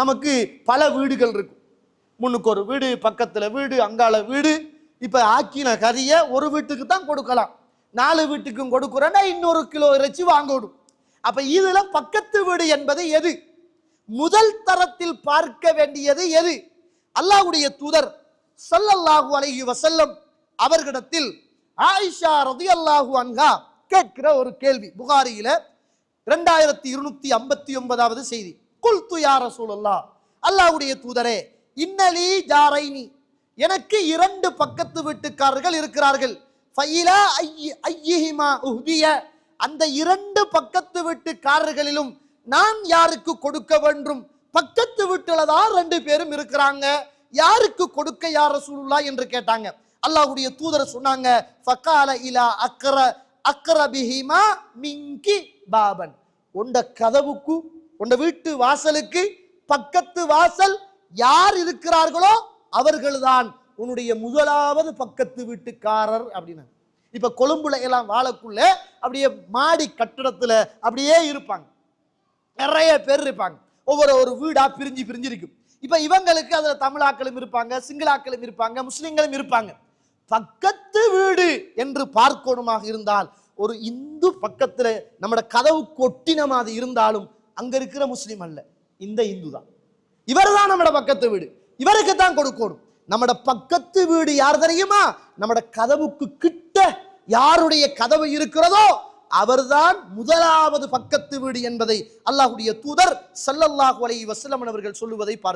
நமக்கு பல வீடுகள் இருக்கும். முன்னுக்கு ஒரு வீடு பக்கத்தில் வீடு அங்கால வீடு. இப்போ ஆக்கின கறியை ஒரு வீட்டுக்கு தான் கொடுக்கலாம். நாலு வீட்டுக்கும் கொடுக்குறேன்னா இன்னொரு கிலோ இறைச்சி வாங்கணும். அப்போ இதில் பக்கத்து வீடு என்பது எது? முதல் தரத்தில் பார்க்க வேண்டியது எது? அல்லாஹுடைய தூதர் சல்லல்லாஹு அலஹி வசல்லம் அவர்களிடத்தில் ஆயிஷா ரதியல்லாஹு அன்ஹா கேட்கிற ஒரு கேள்வி. புகாரியில ரெண்டாயிரத்தி இருநூத்தி ஐம்பத்தி ஒன்பதாவது செய்தி. குல்து யா சூழல்லா அல்லாவுடைய தூதரே இன்னலி ஜாரைனி. எனக்கு இரண்டு பக்கத்து வீட்டுக்காரர்கள் இருக்கிறார்கள். ஃபைலா ஐயிஹிமா உஹ்திய அந்த இரண்டு பக்கத்து வீட்டுக்காரர்களிலும் நான் யாருக்கு கொடுக்க வேண்டும்? பக்கத்து வீட்டுல தான் ரெண்டு பேரும் இருக்கிறாங்க. யாருக்கு கொடுக்க யார சூழலா என்று கேட்டாங்க. அல்லாஹுடைய தூதர் சொன்னாங்க ஃபக்கால இலா அக்கர அக்ரபிஹிமா மிங்கி பாபன். உண்ட கதவுக்கு உண்ட வீட்டு வாசலுக்கு பக்கத்து வாசல் யார் இருக்கிறார்களோ அவர்கள்தான் உன்னுடைய முதலாவது பக்கத்து வீட்டுக்காரர் அப்படின்னு. இப்ப கொழும்புல எல்லாம் வாழக்குள்ள அப்படியே மாடி கட்டடத்துல அப்படியே இருப்பாங்க. நிறைய பேர் இருப்பாங்க. ஒவ்வொரு ஒரு வீடா பிரிஞ்சு பிரிஞ்சு இருக்கும். இப்ப இவங்களுக்கு அதுல தமிழாக்களும் இருப்பாங்க சிங்களாக்களும் இருப்பாங்க முஸ்லிம்களும் இருப்பாங்க. பக்கத்து வீடு என்று பார்க்கணுமாக இருந்தால் ஒரு இந்து பக்கத்துல நம்மட கதவு கொட்டின மாதிரி இருந்தாலும் அங்க இருக்கிற முஸ்லிம் அல்ல. இந்த இந்து தான். இவர் தான் நம்மட பக்கத்து வீடு. இவருக்கு தான் கொடுக்கணும் நம்மட பக்கத்து வீடு யார் தெரியுமா? நம்மட கதவுக்கு கிட்ட யாருடைய கதவு இருக்கிறதோ அவர்தான் முதலாவது பக்கத்து வீடு என்பதை அல்லாஹுடைய தூதர் சல்லல்லாஹு அலை வஸல்லம் அவர்கள் சொல்லுவதை பார்க்க